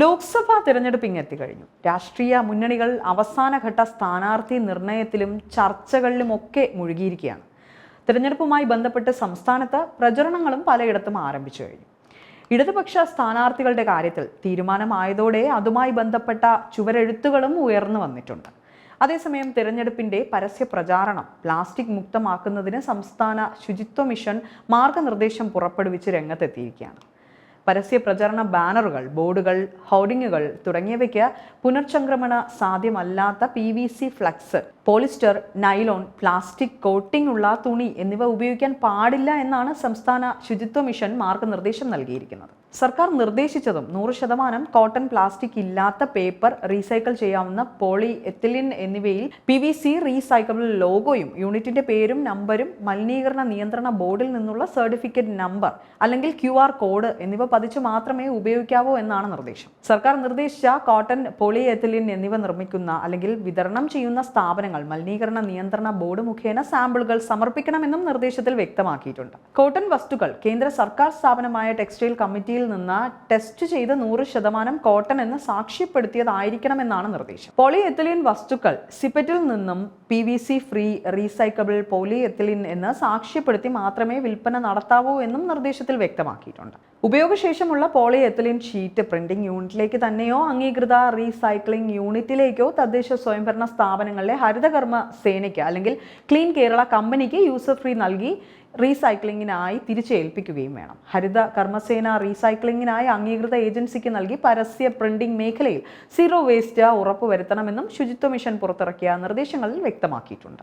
ലോക്സഭാ തിരഞ്ഞെടുപ്പ് ഇങ്ങെത്തിക്കഴിഞ്ഞു. രാഷ്ട്രീയ മുന്നണികൾ അവസാനഘട്ട സ്ഥാനാർത്ഥി നിർണയത്തിലും ചർച്ചകളിലുമൊക്കെ മുഴുകിയിരിക്കുകയാണ്. തിരഞ്ഞെടുപ്പുമായി ബന്ധപ്പെട്ട് സംസ്ഥാനത്ത് പ്രചരണങ്ങളും പലയിടത്തും ആരംഭിച്ചു കഴിഞ്ഞു. ഇടതുപക്ഷ സ്ഥാനാർത്ഥികളുടെ കാര്യത്തിൽ തീരുമാനമായതോടെ അതുമായി ബന്ധപ്പെട്ട ചുവരെഴുത്തുകളും ഉയർന്നു വന്നിട്ടുണ്ട്. അതേസമയം തിരഞ്ഞെടുപ്പിന്റെ പരസ്യ പ്രചാരണം പ്ലാസ്റ്റിക് മുക്തമാക്കുന്നതിന് സംസ്ഥാന ശുചിത്വ മിഷൻ മാർഗനിർദ്ദേശം പുറപ്പെടുവിച്ച് രംഗത്തെത്തിയിരിക്കുകയാണ്. പരസ്യ പ്രചരണ ബാനറുകൾ ബോർഡുകൾ ഹോർഡിങ്ങുകൾ തുടങ്ങിയവയ്ക്ക് പുനർചംക്രമണ സാധ്യമല്ലാത്ത P V C flex polyester nylon plastic coating ഉള്ള തുണി എന്നിവ ഉപയോഗിക്കാൻ പാടില്ല എന്നാണ് സംസ്ഥാന ശുചിത്വ മിഷൻ മാർഗനിർദ്ദേശം നൽകിയിരിക്കുന്നത്. സർക്കാർ നിർദ്ദേശിച്ചതും നൂറ് ശതമാനം കോട്ടൺ പ്ലാസ്റ്റിക് ഇല്ലാത്ത പേപ്പർ റീസൈക്കിൾ ചെയ്യാവുന്ന പോളി എത്തിലിൻ എന്നിവയിൽ പി വി സി റീസൈക്കിൾ ലോഗോയും യൂണിറ്റിന്റെ പേരും നമ്പരും മലിനീകരണ നിയന്ത്രണ ബോർഡിൽ നിന്നുള്ള സർട്ടിഫിക്കറ്റ് നമ്പർ അല്ലെങ്കിൽ ക്യു ആർ കോഡ് എന്നിവ പതിച്ച് മാത്രമേ ഉപയോഗിക്കാവൂ എന്നാണ് നിർദ്ദേശം. സർക്കാർ നിർദ്ദേശിച്ച കോട്ടൺ പോളി എത്തിലിൻ എന്നിവ നിർമ്മിക്കുന്ന അല്ലെങ്കിൽ വിതരണം ചെയ്യുന്ന സ്ഥാപനങ്ങൾ മലിനീകരണ നിയന്ത്രണ ബോർഡ് മുഖേന സാമ്പിളുകൾ സമർപ്പിക്കണമെന്നും നിർദ്ദേശത്തിൽ വ്യക്തമാക്കിയിട്ടുണ്ട്. കോട്ടൺ വസ്തുക്കൾ കേന്ദ്ര സർക്കാർ സ്ഥാപനമായ ടെക്സ്റ്റൈൽ കമ്മിറ്റിയിൽ നിന്ന് ടെസ്റ്റ് ചെയ്ത് നൂറ് ശതമാനം കോട്ടൺ എന്ന് സാക്ഷ്യപ്പെടുത്തിയതായിരിക്കണം എന്നാണ് നിർദ്ദേശം. പോളി എത്തിലിൻ വസ്തുക്കൾ സിപ്പറ്റിൽ നിന്നും P V C free recyclable polyethylene എന്ന് സാക്ഷ്യപ്പെടുത്തി മാത്രമേ വിൽപ്പന നടത്താവൂ എന്നും നിർദ്ദേശത്തിൽ വ്യക്തമാക്കിയിട്ടുണ്ട്. ഉപയോഗശേഷമുള്ള പോളി എത്തിലിൻ ഷീറ്റ് പ്രിന്റിംഗ് യൂണിറ്റിലേക്ക് തന്നെയോ അംഗീകൃത റീസൈക്ലിംഗ് യൂണിറ്റിലേക്കോ തദ്ദേശ സ്വയംഭരണ സ്ഥാപനങ്ങളിലെ ഹരിതകർമ്മ സേനയ്ക്ക് അല്ലെങ്കിൽ ക്ലീൻ കേരള കമ്പനിക്ക് യൂസർ ഫ്രീ നൽകി റീസൈക്ലിങ്ങിനായി തിരിച്ചേൽപ്പിക്കുകയും വേണം. ഹരിത കർമ്മസേന റീസൈക്ലിങ്ങിനായി അംഗീകൃത ഏജൻസിക്ക് നൽകി പരസ്യ പ്രിന്റിംഗ് മേഖലയിൽ സീറോ വേസ്റ്റ് ഉറപ്പുവരുത്തണമെന്നും ശുചിത്വ മിഷൻ പുറത്തിറക്കിയ നിർദ്ദേശങ്ങളിൽ വ്യക്തമാക്കിയിട്ടുണ്ട്.